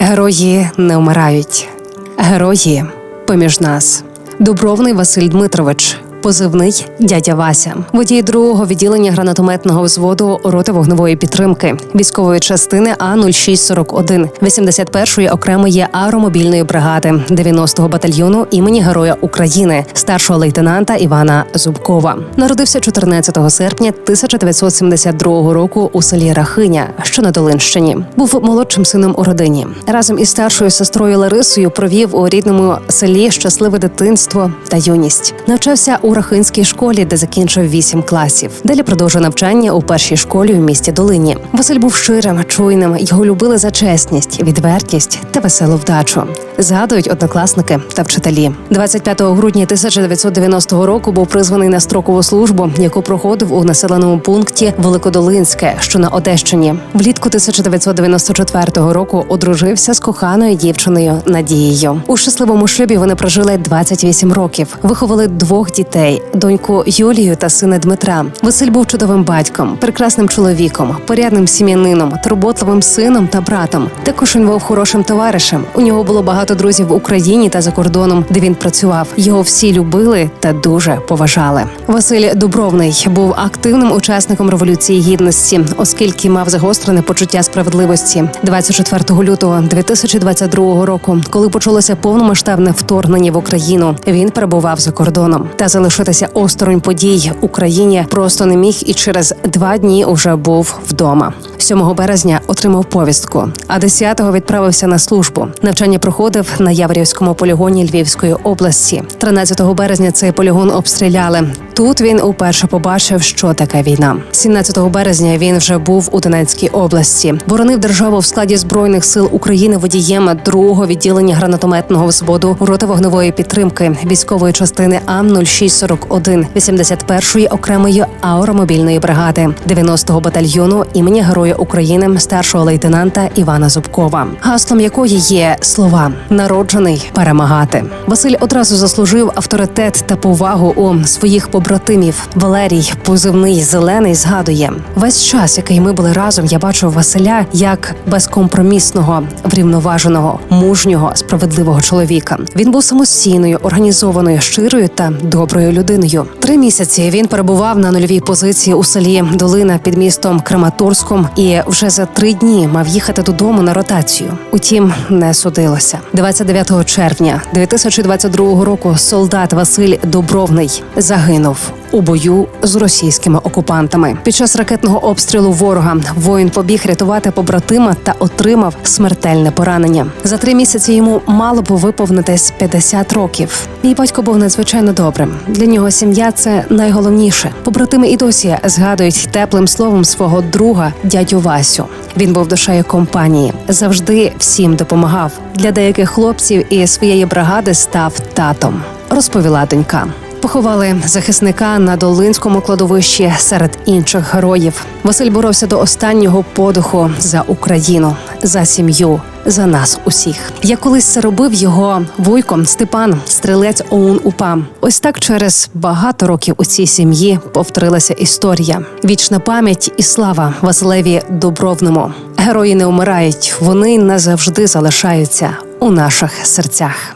Герої не вмирають. Герої поміж нас. Дубровний Василь Дмитрович. Позивний дядя Вася, водій другого відділення гранатометного взводу роти вогневої підтримки військової частини А 0641 81-ї окремої аеромобільної бригади 90-го батальйону імені Героя України, старшого лейтенанта Івана Зубкова. Народився 14 серпня 1972 року у селі Рахиня, що на Долинщині. Був молодшим сином у родині. Разом із старшою сестрою Ларисою провів у рідному селі щасливе дитинство та юність. Навчався у Рахинській школі, де закінчив вісім класів. Далі продовжив навчання у першій школі у місті Долині. Василь був щирим, чуйним. Його любили за чесність, відвертість та веселу вдачу. Згадують однокласники та вчителі. 25 грудня 1990 року був призваний на строкову службу, яку проходив у населеному пункті Великодолинське, що на Одещині. Влітку 1994 року одружився з коханою дівчиною Надією. У щасливому шлюбі вони прожили 28 років, виховали двох дітей: доньку Юлію та сина Дмитра. Василь був чудовим батьком, прекрасним чоловіком, порядним сім'янином, турботливим сином та братом. Також він був хорошим товаришем. У нього було багато друзів в Україні та за кордоном, де він працював. Його всі любили та дуже поважали. Василь Дубровний був активним учасником революції гідності, оскільки мав загострене почуття справедливості. 24 лютого 2022 року, коли почалося повномасштабне вторгнення в Україну, він перебував за кордоном та залишитися осторонь подій Україні просто не міг і через два дні уже був вдома. 7 березня отримав повістку, а 10-го відправився на службу. Навчання проходив на Яворівському полігоні Львівської області. 13 березня цей полігон обстріляли. Тут він уперше побачив, що таке війна. 17 березня він вже був у Донецькій області. Боронив державу в складі збройних сил України водієм другого відділення гранатометного взводу роти вогневої підтримки військової частини АМ 0641 81-ї окремої аеромобільної бригади 90-го батальйону імені Героя України старшого лейтенанта Івана Зубкова, гаслом якої є слова народжений перемагати. Василь одразу заслужив авторитет та повагу у своїх побратимів. Валерій, позивний зелений, згадує весь час, який ми були разом. Я бачив Василя як безкомпромісного, врівноваженого, мужнього, справедливого чоловіка. Він був самостійною, організованою, щирою та доброю людиною. Три місяці він перебував на нульовій позиції у селі Долина під містом Краматорськом і вже за три дні мав їхати додому на ротацію. Утім, не судилося. 29 червня 2022 року солдат Василь Добровний загинув у бою з російськими окупантами. Під час ракетного обстрілу ворога воїн побіг рятувати побратима та отримав смертельне поранення. За три місяці йому мало б виповнитись 50 років. Мій батько був надзвичайно добрим. Для нього сім'я це найголовніше. Побратими і досі згадують теплим словом свого друга дядю Васю. Він був душею компанії, завжди всім допомагав. Для деяких хлопців і своєї бригади став татом. Розповіла донька. Поховали захисника на Долинському кладовищі серед інших героїв. Василь боровся до останнього подиху за Україну, за сім'ю, за нас усіх. Я колись це робив його вуйком Степан, стрілець ОУН УПА. Ось так через багато років у цій сім'ї повторилася історія. Вічна пам'ять і слава Василеві Добровному. Герої не вмирають, вони назавжди залишаються у наших серцях.